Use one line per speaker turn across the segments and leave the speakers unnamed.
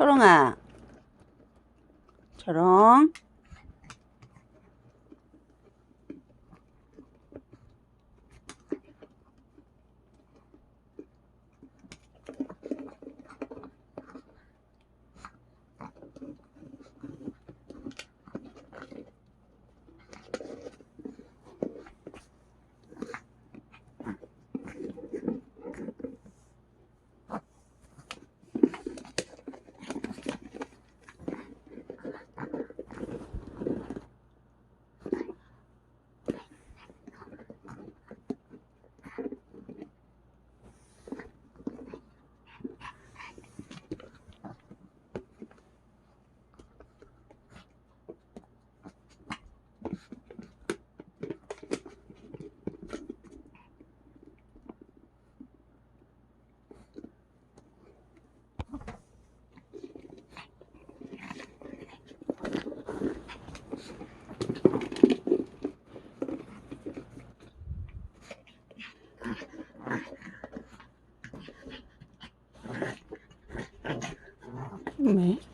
초롱아. 초롱. 왜?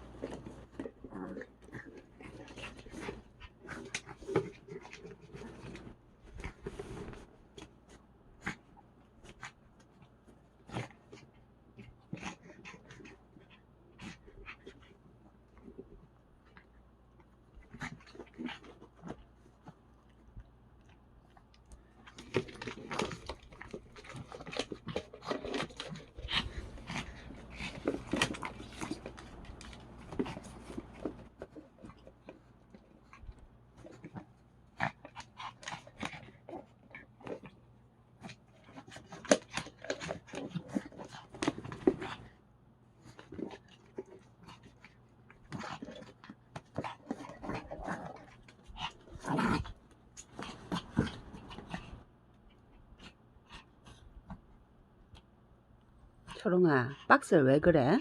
초롱아, 박스를 왜 그래?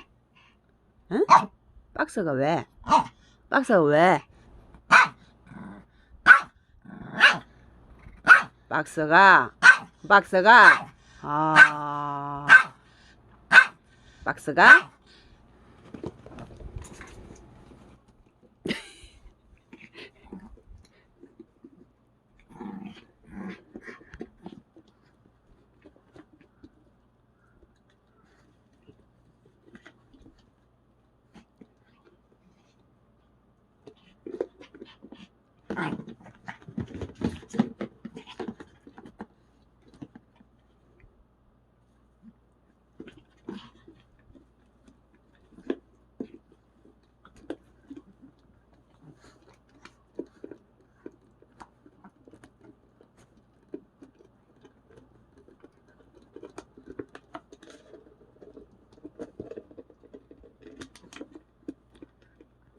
응? 박스가 왜? 박스가 왜? 박스가, 박스가, 아, 박스가,